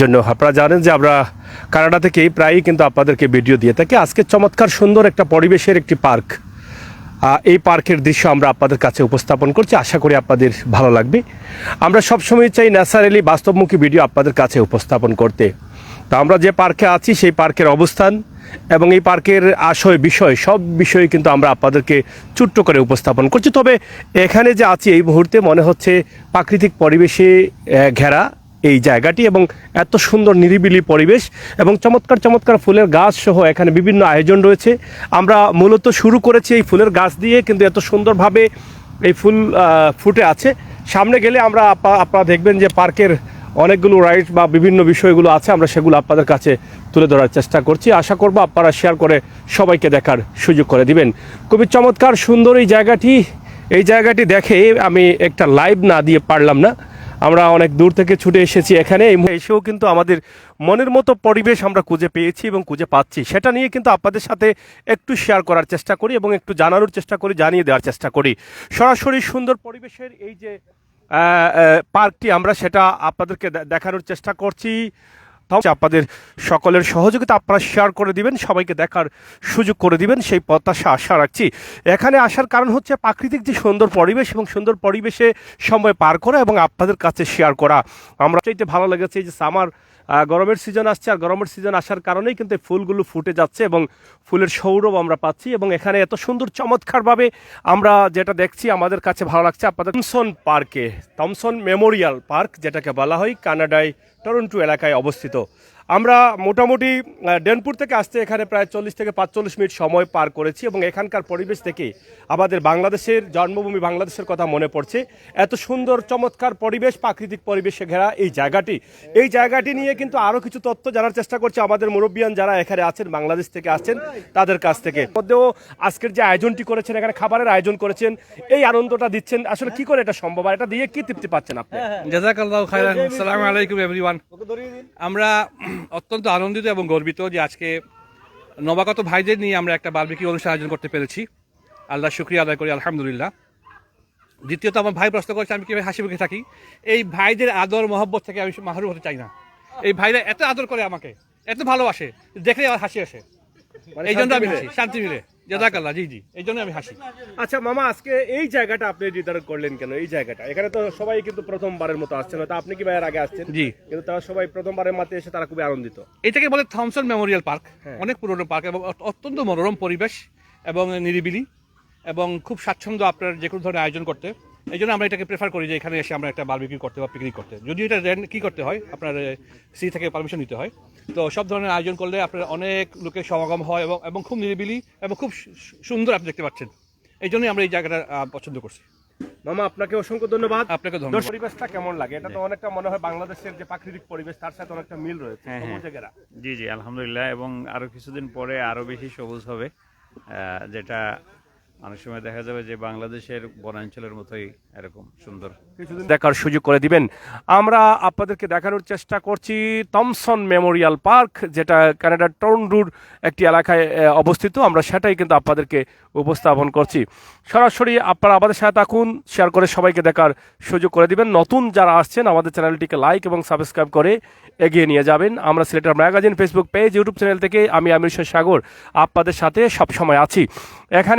জন্য। আপনারা জানেন যে আমরা কানাডা থেকেই প্রায়ই কিন্তু আপনাদেরকে ভিডিও দিয়ে থাকি। আজকে চমৎকার সুন্দর একটা পরিবেশের একটি পার্ক। এই পার্কের দৃশ্য আমরা আপনাদের কাছে উপস্থাপন করছি। আশা করি আপনাদের ভালো লাগবে। আমরা সবসময় চাই ন্যাচারালি বাস্তবমুখী ভিডিও আপনাদের কাছে উপস্থাপন করতে। তো আমরা যে পার্কে আছি, সেই পার্কের অবস্থান এবং এই পার্কের আশয়, বিষয়, সব বিষয়ে কিন্তু আমরা আপনাদেরকে ছোট্ট করে উপস্থাপন করছি। তবে এখানে যে আছি, এই মুহূর্তে মনে হচ্ছে প্রাকৃতিক পরিবেশে ঘেরা। এই জায়গাটি এবং এত সুন্দর নিরিবিলি পরিবেশ এবং চমৎকার চমৎকার ফুলের গাছ সহ এখানে বিভিন্ন আয়োজন রয়েছে। আমরা মূলত শুরু করেছি এই ফুলের গাছ দিয়ে, কিন্তু এত সুন্দরভাবে এই ফুল ফুটে আছে। সামনে গেলে আমরা আপা- আপনারা দেখবেন যে পার্কের অনেকগুলো রাইড বা বিভিন্ন বিষয়গুলো আছে, আমরা সেগুলো আপনাদের কাছে তুলে ধরার চেষ্টা করছি। আশা করব আপনারা শেয়ার করে সবাইকে দেখার সুযোগ করে দিবেন। খুবই চমৎকার, সুন্দর এই জায়গাটি। এই জায়গাটি দেখে আমি একটা লাইভ না দিয়ে পারলাম না। আমরা অনেক দূর থেকে ছুটে এসেছি এখানে। এসেও কিন্তু আমাদের মনের মতো পরিবেশ আমরা খুঁজে পেয়েছি এবং খুঁজে পাচ্ছি। সেটা নিয়ে কিন্তু আপনাদের সাথে একটু শেয়ার করার চেষ্টা করি এবং একটু জানানোর চেষ্টা করি, জানিয়ে দেওয়ার চেষ্টা করি। সরাসরি সুন্দর পরিবেশের এই যে পার্কটি আমরা সেটা আপনাদেরকে দেখানোর চেষ্টা করছি। আপনাদের সকলের সহযোগিতা আপনারা শেয়ার করে দিবেন, সবাইকে দেখার সুযোগ করে দিবেন, সেই প্রত্যাশা আশা রাখছি। এখানে আসার কারণ হচ্ছে প্রাকৃতিক যে সুন্দর পরিবেশ এবং সুন্দর পরিবেশে সময় পার করা এবং আপনাদের কাছে শেয়ার করা। আমরা চাইতে ভালো লেগেছে যে সামার গরমের সিজন আসছে আর গরমের সিজন আসার কারণেই কিন্তু ফুলগুলো ফুটে যাচ্ছে এবং ফুলের সৌরভ আমরা পাচ্ছি এবং এখানে এত সুন্দর চমৎকারভাবে আমরা যেটা দেখছি আমাদের কাছে ভালো লাগছে আপনাদের থমসন পার্কে, থমসন মেমোরিয়াল পার্ক যেটাকে বলা হয় কানাডায় টরন্টো এলাকায় অবস্থিত। আমরা মোটামুটি ডেনপুর থেকে আসতে এখানে প্রায় চল্লিশ থেকে পাঁচচল্লিশ মিনিট সময় পার করেছি এবং এখানকার পরিবেশ থেকে আমাদের বাংলাদেশের জন্মভূমি বাংলাদেশের কথা মনে পড়ছে। এত সুন্দর চমৎকার পরিবেশ প্রাকৃতিক পরিবেশে ঘেরা এই জায়গাটি। এই জায়গাটি নিয়ে কিন্তু আরও কিছু তথ্য জানার চেষ্টা করছে আমাদের মুরব্বিয়ান যারা এখানে আছেন বাংলাদেশ থেকে আসছেন তাদের কাছ থেকে। মধ্যেও আজকের যে আয়োজনটি করেছেন এখানে খাবারের আয়োজন করেছেন এই আনন্দটা দিচ্ছেন। আসলে কি করে এটা সম্ভব আর এটা দিয়ে কি তৃপ্তি পাচ্ছেন আপনি? জাজাকাল্লাহ খাইরান আসসালামু আলাইকুম এভরিওয়ান আমরা অত্যন্ত আনন্দিত এবং গর্বিত যে আজকে নবাগত ভাইদের নিয়ে আমরা একটা বার্বিকি অনুষ্ঠান আয়োজন করতে পেরেছি। আল্লাহ শুক্রিয়া আদায় করি, আলহামদুলিল্লাহ। দ্বিতীয়ত আমার ভাই প্রশ্ন করেছে, আমি কীভাবে হাসি মুখে থাকি? এই ভাইদের আদর, মহব্বত থেকে আমি মাহরুম হতে চাই না। এই ভাইরা এত আদর করে আমাকে, এত ভালোবাসে দেখলে আমার হাসি আসে। এই জন্য আমি হাসি শান্তি মিলে জাজাকাল্লাহ জি জি। এই জন্য আমি হাসি। আচ্ছা মামা আজকে এই জায়গাটা আপনি নির্ধারণ করলেন কেন? এই জায়গাটা। এখানে তো সবাই কিন্তু প্রথমবারের মতো আসছেন হয়তো আপনি কি ভাইয়ের আগে আসছেন? জি। কিন্তু তারা সবাই প্রথমবারের মাঠে এসে তারা খুবই আনন্দিত। এটাকে বলে থমসন মেমোরিয়াল পার্ক। হ্যাঁ। অনেক পুরনো পার্ক এবং অত্যন্ত মনোরম পরিবেশ এবং নিরিবিলি এবং খুব স্বাচ্ছন্দ্য আপনার যে কোনো ধরনের আয়োজন করতে। এই জন্য আমরা এটাকে প্রেফার করি যে এখানে এসে আমরা একটা বারবিকিউ করতে বা পিকনিক করতে। যদি এটা রেন্ট কি করতে হয় আপনার সি থেকে পারমিশন নিতে হয়। তো সব ধরনের আয়োজন করলে আপনার অনেক লোকের সমাগম হয় এবং এবং খুব নিরিবিলি এবং খুব সুন্দর আপনি দেখতে পাচ্ছেন। এই জন্যই আমরা এই জায়গাটা পছন্দ করছি। মামা আপনাকে অসংখ্য ধন্যবাদ। আপনাকে ধন্যবাদ। পরিবেশটা কেমন লাগে? এটা তো অনেকটা মনে হয় বাংলাদেশের যে প্রাকৃতিক পরিবেশ তার সাথে অনেকটা মিল রয়েছে। হ্যাঁ, হ্যাঁ। জি জি আলহামদুলিল্লাহ। এবং আরও কিছুদিন পরে আরও বেশি সবুজ হবে যেটা অনেক সময় দেখা যাবে যে বাংলাদেশের বনাঞ্চলের মতোই এরকম সুন্দর। কিছুদিন দেখার সুযোগ করে দিবেন। আমরা আপনাদেরকে দেখানোর চেষ্টা করছি থমসন মেমোরিয়াল পার্ক যেটা কানাডার টরন্ডুর একটি এলাকায় অবস্থিত। আমরা সেটাই কিন্তু আপনাদেরকে উপস্থাপন করছি। সরাসরি আপনারা আমাদের সাথে থাকুন শেয়ার করে সবাইকে দেখার সুযোগ করে দিবেন। নতুন যারা আসছেন, আমাদের চ্যানেলটিকে লাইক এবং সাবস্ক্রাইব করে এগিয়ে নিয়ে যাবেন। আমরা সিলেটার magazine Facebook page YouTube channel থেকে আমি আমির সাগর আপনাদের সাথে সবসময় আছি। এখানে